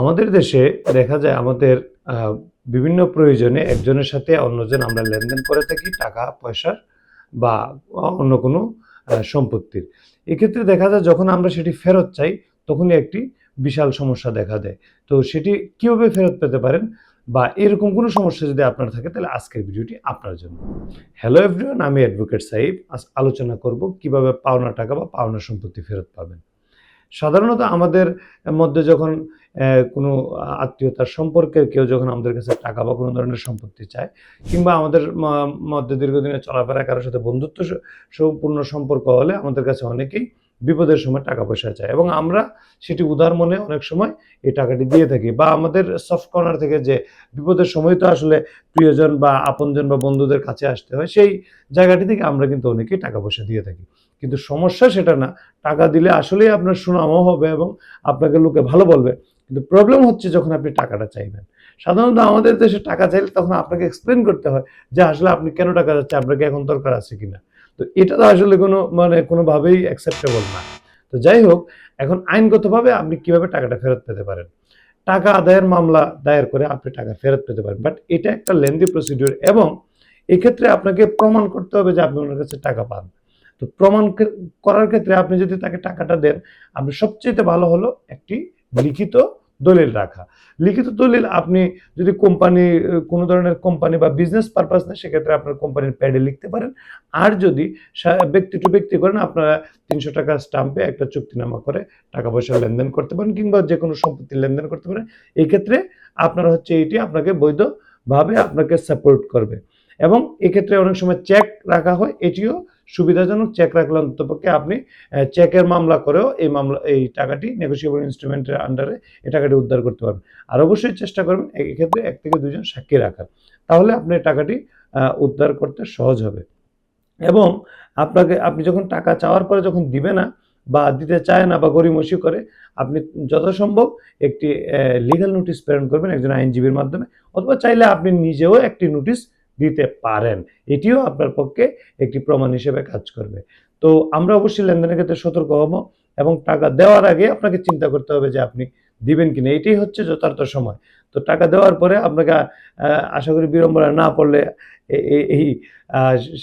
আমাদের দেশে দেখা যায় আমাদের বিভিন্ন প্রয়োজনে একজনের সাথে অন্যজন আমরা লেনদেন করে থাকি টাকা, পয়সার বা অন্য কোনো সম্পত্তির। এক্ষেত্রে দেখা যায় যখন আমরা সেটি ফেরত চাই, তখনই একটি বিশাল সমস্যা দেখা দেয়। তো সেটি কীভাবে ফেরত পেতে পারেন বা এরকম কোনো সমস্যা যদি আপনার থাকে, তাহলে আজকের ভিডিওটি আপনার জন্য। হ্যালো এভরিওয়ান আমি অ্যাডভোকেট সাহিব আলোচনা করব কীভাবে পাওনা টাকা বা পাওনা সম্পত্তি ফেরত পাবেন। সাধারণত আমাদের মধ্যে যখন কোনো আত্মীয়তার সম্পর্কে কেউ যখন আমাদের কাছে টাকা বা কোনো ধরনের সম্পত্তি চায়, কিংবা আমাদের মধ্যে দীর্ঘদিনের চলাফেরা কারোর সাথে বন্ধুত্ব সম্পূর্ণ সম্পর্ক হলে আমাদের কাছে অনেকেই বিপদের সময় টাকা পয়সা চায়। এবং আমরা সেটি উদার মনে অনেক সময় এই টাকাটি দিয়ে থাকি। বা আমাদের সফট কর্নার থেকে যে বিপদের সময় তো আসলে প্রিয়জন বা আপনজন বা বন্ধুদের কাছে আসতে হয়, সেই জায়গাটি থেকে আমরা কিন্তু অনেকেই টাকা পয়সা দিয়ে থাকি। কিন্তু সমস্যা সেটা না, টাকা দিলে আসলেই আপনার সুনামও হবে এবং আপনাকে লোকে ভালো বলবে। কিন্তু প্রবলেম হচ্ছে যখন আপনি টাকাটা চাইবেন। সাধারণত আমাদের দেশে টাকা চাইলে তখন আপনাকে এক্সপ্লেন করতে হয় যে আসলে আপনি কেন টাকা যাচ্ছে আপনাকে এখন দরকার আছে কিনা? তো এটা তো আসলে কোনো মানে কোনোভাবেই অ্যাকসেপ্টেবল না। তো যাই হোক এখন আইনগতভাবে আপনি কীভাবে টাকাটা ফেরত পেতে পারেন? টাকা আদায়ের মামলা দায়ের করে আপনি টাকা ফেরত পেতে পারেন। বাট এটা একটা লেন্দি প্রসিডিওর এবং এক্ষেত্রে আপনাকে প্রমাণ করতে হবে যে আপনি ওনার কাছে টাকা পান। তো প্রমাণ করার ক্ষেত্রে আপনি যদি তাকে টাকাটা দেন আপনি সবচেয়ে ভালো হলো একটি লিখিত দলিল রাখা। লিখিত দলিল আপনি যদি কোম্পানি কোনো ধরনের কোম্পানি বা বিজনেস পারপাস না সেক্ষেত্রে আপনার কোম্পানির প্যাডে লিখতে পারেন। আর যদি ব্যক্তি টু ব্যক্তি করেন, আপনারা তিনশো টাকা স্টাম্পে একটা চুক্তিনামা করে টাকা পয়সা লেনদেন করতে পারেন কিংবা যে কোনো সম্পত্তি লেনদেন করতে পারেন। এক্ষেত্রে ক্ষেত্রে আপনার হচ্ছে এটি আপনাকে বৈধভাবে আপনাকে সাপোর্ট করবে। এবং এক্ষেত্রে অনেক সময় চেক রাখা হয়, এটিও সুবিধাজনক চেক রাখলে অন্ততপক্ষে আপনি চেকের মামলা করেও এই মামলা, এই টাকাটি নেগোসিয়েবল ইনস্ট্রুমেন্টের আন্ডারে এই টাকাটি উদ্ধার করতে পারবেন। আর অবশ্যই চেষ্টা করবেন এক্ষেত্রে এক থেকে দুজন সাক্ষী রাখার। তাহলে আপনি টাকাটি উদ্ধার করতে সহজ হবে। এবং আপনাকে, আপনি যখন টাকা চাওয়ার পরে যখন দিবে না বা দিতে চায় না বা গরিমসি করে, আপনি যথাসম্ভব একটি লিগ্যাল নোটিশ প্রেরণ করবেন একজন আইনজীবীর মাধ্যমে। অথবা চাইলে আপনি নিজেও একটি নোটিশ দিতে পারেন। এটিও আপনার পক্ষে একটি প্রমাণ হিসেবে কাজ করবে। তো আমরা অবশ্যই লেনদেনের ক্ষেত্রে সতর্ক হব এবং টাকা দেওয়ার আগে আপনাকে চিন্তা করতে হবে যে আপনি দিবেন কিনা। এটাই হচ্ছে যথার্থ সময়। তো টাকা দেওয়ার পরে আপনাকে আশা করি বিড়ম্বনা না পড়লে এই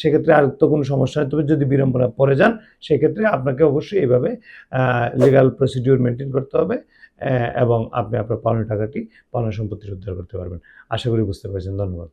সেক্ষেত্রে আর তো কোনো সমস্যা নেই। তবে যদি বিড়ম্বনা পড়ে যান, সেক্ষেত্রে আপনাকে অবশ্যই এইভাবে লিগাল প্রসিডিউর মেনটেন করতে হবে এবং আপনি আপনার পাওনা টাকাটি, পাওনা সম্পত্তি উদ্ধার করতে পারবেন। আশা করি বুঝতে পারছেন। ধন্যবাদ।